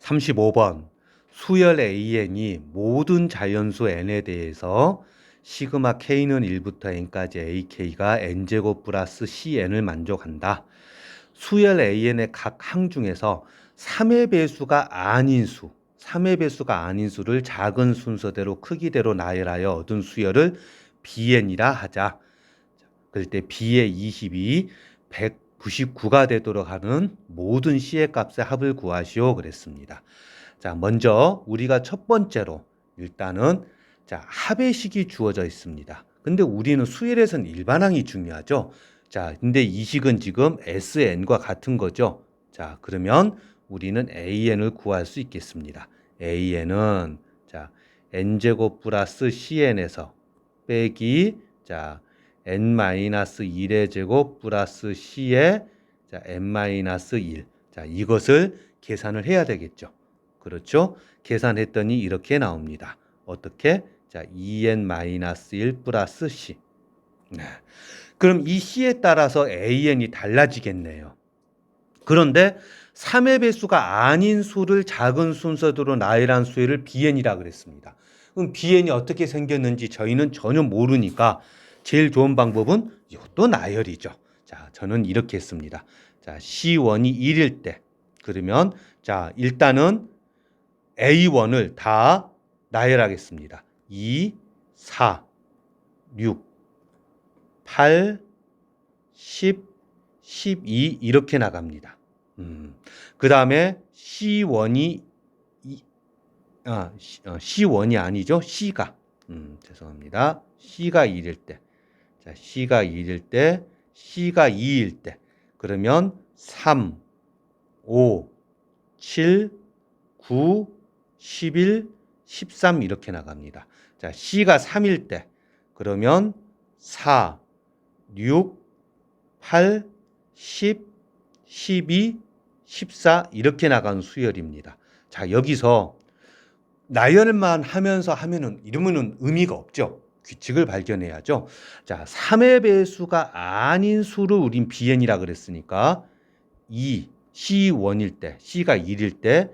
35번 수열 AN이 모든 자연수 N에 대해서 시그마 K는 1부터 N까지 AK가 N제곱 플러스 CN을 만족한다. 수열 AN의 각 항 중에서 3의 배수가 아닌 수, 3의 배수가 아닌 수를 작은 순서대로 크기대로 나열하여 얻은 수열을 BN이라 하자. 그럴 때 B의 22, 199가 되도록 하는 모든 C의 값의 합을 구하시오 그랬습니다. 자, 먼저 우리가 첫 번째로 일단은 자, 합의 식이 주어져 있습니다. 근데 우리는 수열에서는 일반항이 중요하죠. 자, 근데 이 식은 지금 SN과 같은 거죠. 자, 그러면 우리는 AN을 구할 수 있겠습니다. AN은 자, N제곱 플러스 CN에서 빼기 자, N-1의 제곱 플러스 C의 자, N-1. 자, 이것을 계산을 해야 되겠죠. 그렇죠? 계산했더니 이렇게 나옵니다. 어떻게? 자, 2n-1 플러스 c. 네. 그럼 이 c에 따라서 an이 달라지겠네요. 그런데 3의 배수가 아닌 수를 작은 순서대로 나열한 수를 bn이라 그랬습니다. 그럼 bn이 어떻게 생겼는지 저희는 전혀 모르니까 제일 좋은 방법은 이것도 나열이죠. 자, 저는 이렇게 했습니다. 자, c1이 1일 때 그러면 자, 일단은 A1을 다 나열하겠습니다. 2, 4, 6, 8, 10, 12 이렇게 나갑니다. 음, 그 다음에 C1이 아, C1이 아니죠. C가 음, 죄송합니다. C가 1일 때 자, C가 1일 때 C가 2일 때 그러면 3, 5, 7, 9, 11, 13 이렇게 나갑니다. 자, C가 3일 때 그러면 4, 6, 8, 10, 12, 14 이렇게 나가는 수열입니다. 자, 여기서 나열만 하면서 하면은 이러면은 의미가 없죠. 규칙을 발견해야죠. 자, 3의 배수가 아닌 수를 우린 BN이라 그랬으니까 2, C1일 때, C가 1일 때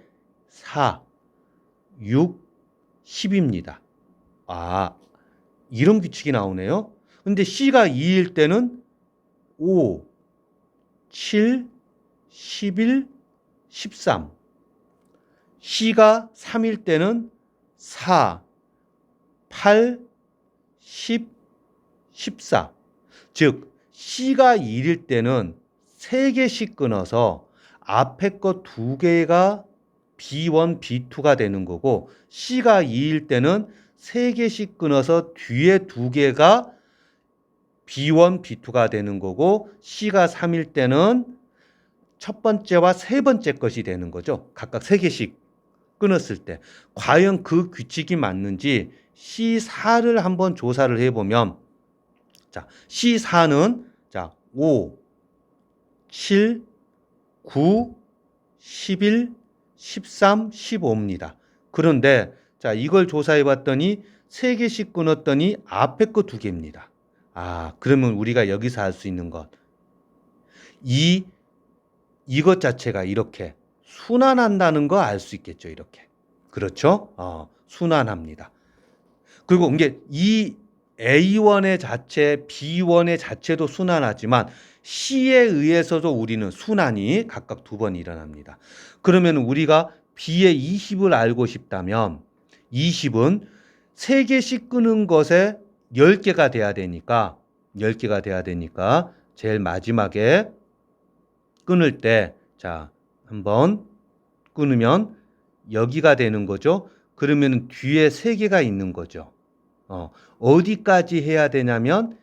4, 6, 10입니다. 아, 이런 규칙이 나오네요. 근데 C가 2일 때는 5, 7, 11, 13. C가 3일 때는 4, 8, 10, 14. 즉, C가 1일 때는 3개씩 끊어서 앞에 거 2개가 B1, B2가 되는 거고 C가 2일 때는 3개씩 끊어서 뒤에 2개가 B1, B2가 되는 거고 C가 3일 때는 첫 번째와 세 번째 것이 되는 거죠. 각각 3개씩 끊었을 때. 과연 그 규칙이 맞는지 C4를 한번 조사를 해보면 자, C4는 자, 5, 7, 9, 11, 13, 15입니다. 그런데 자, 이걸 조사해 봤더니 세 개씩 끊었더니 앞에 거두 개입니다. 아, 그러면 우리가 여기서 알수 있는 것. 이 이것 자체가 이렇게 순환한다는 거 알 수 있겠죠, 이렇게. 그렇죠? 어, 순환합니다. 그리고 이게 이 A1의 자체, B1의 자체도 순환하지만 C에 의해서도 우리는 순환이 각각 두 번 일어납니다. 그러면 우리가 B의 20을 알고 싶다면 20은 3개씩 끄는 것에 10개가 돼야 되니까 10개가 돼야 되니까 제일 마지막에 끊을 때 자, 한번 끊으면 여기가 되는 거죠. 그러면 뒤에 3개가 있는 거죠. 어, 어디까지 해야 되냐면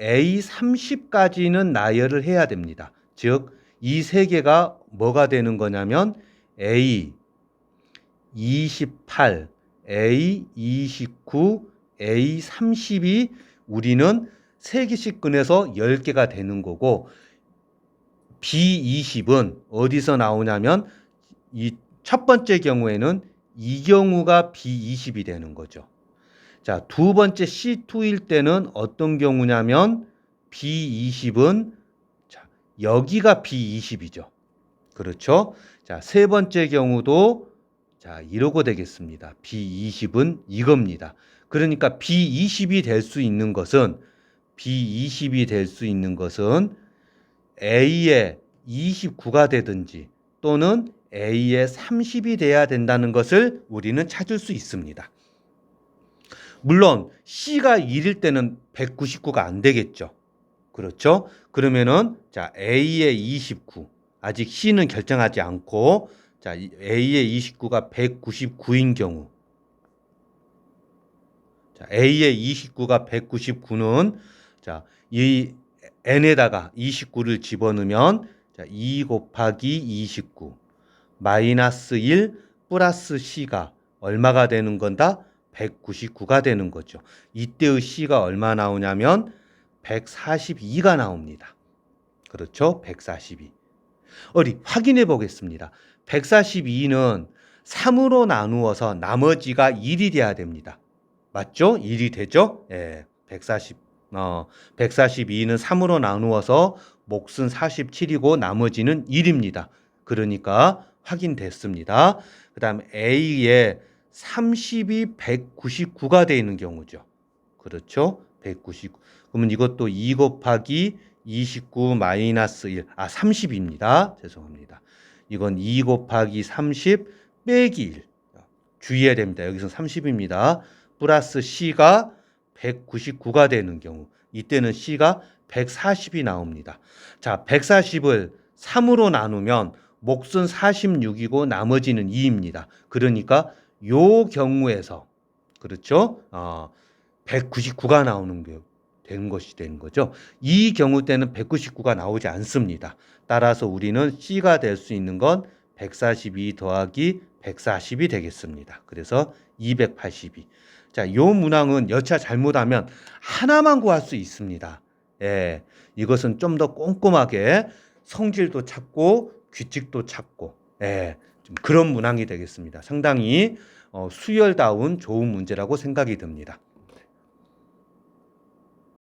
A30까지는 나열을 해야 됩니다. 즉, 이 세 개가 뭐가 되는 거냐면 A28, A29, A30이 우리는 세 개씩 꺼내서 10개가 되는 거고 B20은 어디서 나오냐면 이 첫 번째 경우에는 이 경우가 B20이 되는 거죠. 자, 두 번째 C2일 때는 어떤 경우냐면 B20은 자, 여기가 B20이죠. 그렇죠? 자, 세 번째 경우도 자, 이러고 되겠습니다. B20은 이겁니다. 그러니까 B20이 될 수 있는 것은 B20이 될 수 있는 것은 A의 29가 되든지 또는 A의 30이 돼야 된다는 것을 우리는 찾을 수 있습니다. 물론 C가 1일 때는 199가 안 되겠죠. 그렇죠? 그러면은 자 A의 29 아직 C는 결정하지 않고 자 이- A의 29가 199인 경우 자 A의 29가 199는 자이 n에다가 29를 집어넣으면 자, 2 곱하기 29 마이너스 1 플러스 c가 얼마가 되는 건다? 199가 되는 거죠. 이때의 c가 얼마 나오냐면 142가 나옵니다. 그렇죠? 142. 어디 확인해 보겠습니다. 142는 3으로 나누어서 나머지가 1이 돼야 됩니다. 맞죠? 1이 되죠? 예. 140. 어, 142는 3으로 나누어서 몫은 47이고 나머지는 1입니다. 그러니까 확인됐습니다. 그 다음 A의 30이 199가 되는 경우죠. 그렇죠? 199. 그러면 이것도 2 곱하기 29 마이너스 1. 아, 30입니다. 죄송합니다. 이건 2 곱하기 30 빼기 1. 주의해야 됩니다. 여기서 30입니다. 플러스 C가 199가 되는 경우. 이때는 C가 140이 나옵니다. 자, 140을 3으로 나누면 몫은 46이고 나머지는 2입니다. 그러니까 요 경우에서 그렇죠? 어, 199가 나오는 게 되는 것이 되는 거죠. 이 경우 때는 199가 나오지 않습니다. 따라서 우리는 C가 될 수 있는 건 142 더하기 140이 되겠습니다. 그래서 282. 자, 요 문항은 여차 잘못하면 하나만 구할 수 있습니다. 예. 이것은 좀 더 꼼꼼하게 성질도 찾고 규칙도 찾고 예. 좀 그런 문항이 되겠습니다. 상당히 어, 수열다운 좋은 문제라고 생각이 듭니다.